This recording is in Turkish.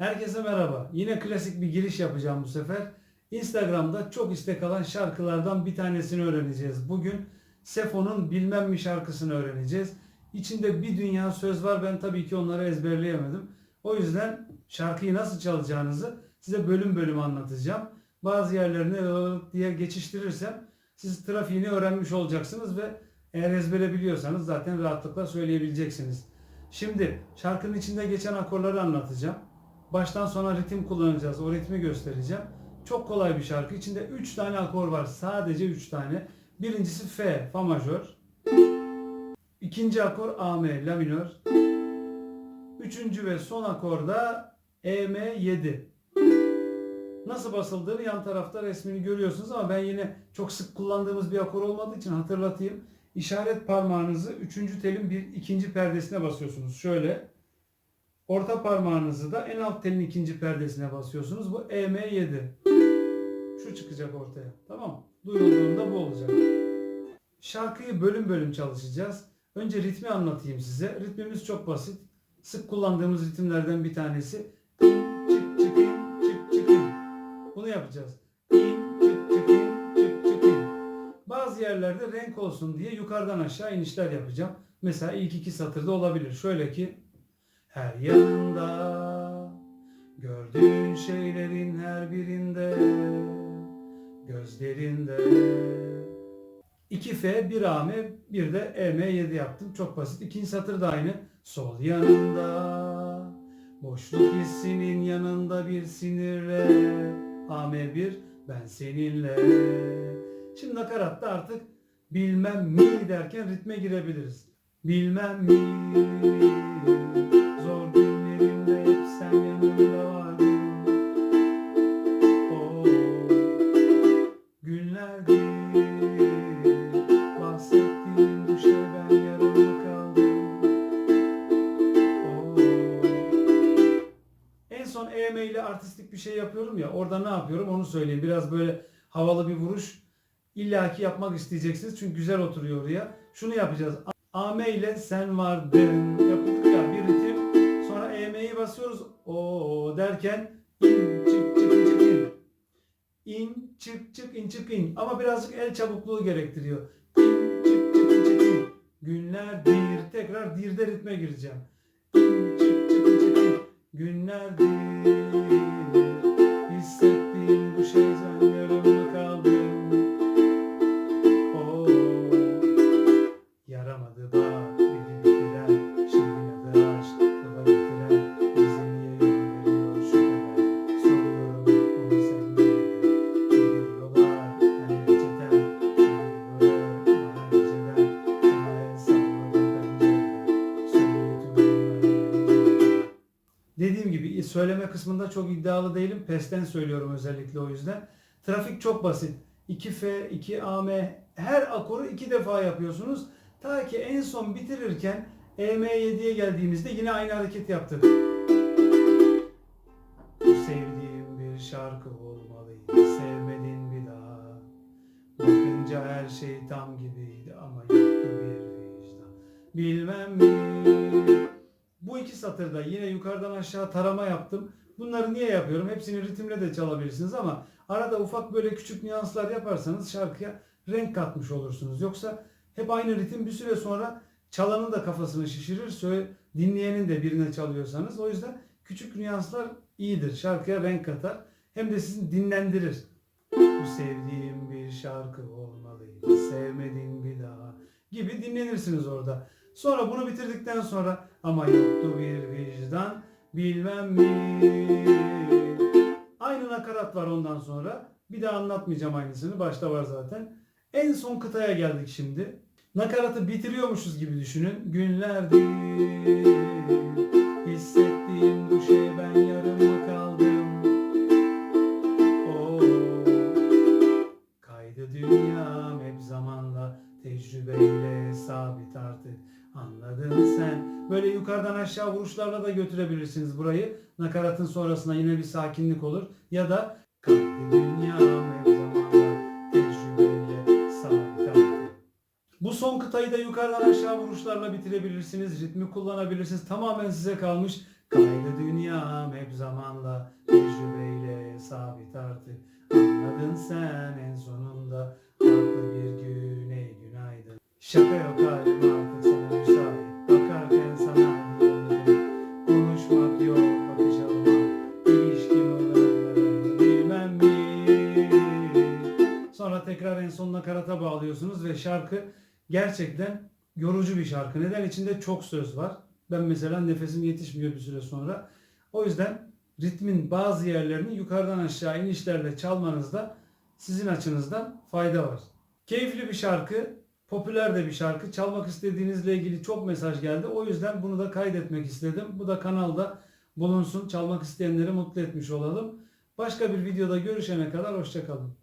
Herkese merhaba. Yine klasik bir giriş yapacağım bu sefer. Instagram'da çok istek alan şarkılardan bir tanesini öğreneceğiz. Bugün Sefo'nun Bilmem mi şarkısını öğreneceğiz. İçinde bir dünya söz var. Ben tabii ki onları ezberleyemedim. O yüzden şarkıyı nasıl çalacağınızı size bölüm bölüm anlatacağım. Bazı yerlerini ıı diye geçiştirirsem siz trafiğini öğrenmiş olacaksınız ve eğer ezbere biliyorsanız zaten rahatlıkla söyleyebileceksiniz. Şimdi şarkının içinde geçen akorları anlatacağım. Baştan sona ritim kullanacağız. O ritmi göstereceğim. Çok kolay bir şarkı. İçinde 3 tane akor var. Sadece 3 tane. Birincisi F, Fa majör. İkinci akor A, M, La minör. Üçüncü ve son akorda E, M, 7. Nasıl basıldığını yan tarafta resmini görüyorsunuz ama ben yine çok sık kullandığımız bir akor olmadığı için hatırlatayım. İşaret parmağınızı üçüncü telin bir ikinci perdesine basıyorsunuz. Şöyle. Orta parmağınızı da en alt telin ikinci perdesine basıyorsunuz. Bu EM7. Şu çıkacak ortaya. Tamam mı? Duyulduğunda bu olacak. Şarkıyı bölüm bölüm çalışacağız. Önce ritmi anlatayım size. Ritmimiz çok basit. Sık kullandığımız ritimlerden bir tanesi. Çık, çık, in, çık, çık. Bunu yapacağız. Çık, çık, çık, çık. Bazı yerlerde renk olsun diye yukarıdan aşağı inişler yapacağım. Mesela ilk iki satırda olabilir. Şöyle ki her yanında gördüğün şeylerin her birinde gözlerinde 2 F, 1 AM, bir de EM7 yaptım. Çok basit. İkinci satır da aynı. Sol yanında boşluk hissinin yanında bir sinirle AM1 ben seninle Şimdi nakaratta artık bilmem mi derken ritme girebiliriz. Bilmem mi zor günlerimde hep sen yanımda vardın. O günlerdir bahsettiğin bu şey ben yarım kaldım. O en son EM ile artistik bir şey yapıyorum ya orada ne yapıyorum onu söyleyeyim. Biraz böyle havalı bir vuruş illaki yapmak isteyeceksiniz çünkü güzel oturuyor oraya. Şunu yapacağız. AM ile sen vardın yapıldı basıyoruz. O derken in çık çık çık in. İn çık çık in çık in. Ama birazcık el çabukluğu gerektiriyor. İn çık çık in çık in. Günlerdir tekrar dirde ritme gireceğim. İn çık çık in çık in. Günlerdir hissettiğim bu şey sen yarım kaldım. Oo, yaramadı bak söyleme kısmında çok iddialı değilim. Pesten söylüyorum özellikle o yüzden. Trafik çok basit. 2F, 2AM her akoru iki defa yapıyorsunuz. Ta ki en son bitirirken EM7'ye geldiğimizde yine aynı hareket yaptık. Sevdiğim bir şarkı olmalıydı. Sevmedin bir daha. Bakınca her şey tam gibiydi ama yoktu bir vicdan. Bilmem mi? İki satırda yine yukarıdan aşağı tarama yaptım. Bunları niye yapıyorum? Hepsini ritimle de çalabilirsiniz ama arada ufak böyle küçük nüanslar yaparsanız şarkıya renk katmış olursunuz. Yoksa hep aynı ritim bir süre sonra çalanın da kafasını şişirir, dinleyenin de birine çalıyorsanız. O yüzden küçük nüanslar iyidir. Şarkıya renk katar. Hem de sizi dinlendirir. Bu sevdiğim bir şarkı olmalıydı. Sevmedin bir daha gibi dinlenirsiniz orada. Sonra bunu bitirdikten sonra ama yoktu bir vicdan bilmem mi. Aynı nakarat var ondan sonra. Bir daha anlatmayacağım aynısını. Başta var zaten. En son kıtaya geldik şimdi. Nakaratı bitiriyormuşuz gibi düşünün. Günlerdir hissettiğim Böyle yukarıdan aşağı vuruşlarla da götürebilirsiniz burayı. Nakaratın sonrasında yine bir sakinlik olur. Ya da artık. Bu son kıtayı da yukarıdan aşağı vuruşlarla bitirebilirsiniz. Ritmi kullanabilirsiniz. Tamamen size kalmış. Kaydı dünyam hep zamanla tecrübeyle sabit artık Anladın sen en sonunda farklı bir güne günaydın Şaka yok tekrar en sonuna karata bağlıyorsunuz ve şarkı gerçekten yorucu bir şarkı. Neden? İçinde çok söz var. Ben mesela nefesim yetişmiyor bir süre sonra. O yüzden ritmin bazı yerlerini yukarıdan aşağı inişlerle çalmanızda sizin açınızdan fayda var. Keyifli bir şarkı, popüler de bir şarkı. Çalmak istediğinizle ilgili çok mesaj geldi. O yüzden bunu da kaydetmek istedim. Bu da kanalda bulunsun. Çalmak isteyenleri mutlu etmiş olalım. Başka bir videoda görüşene kadar hoşçakalın.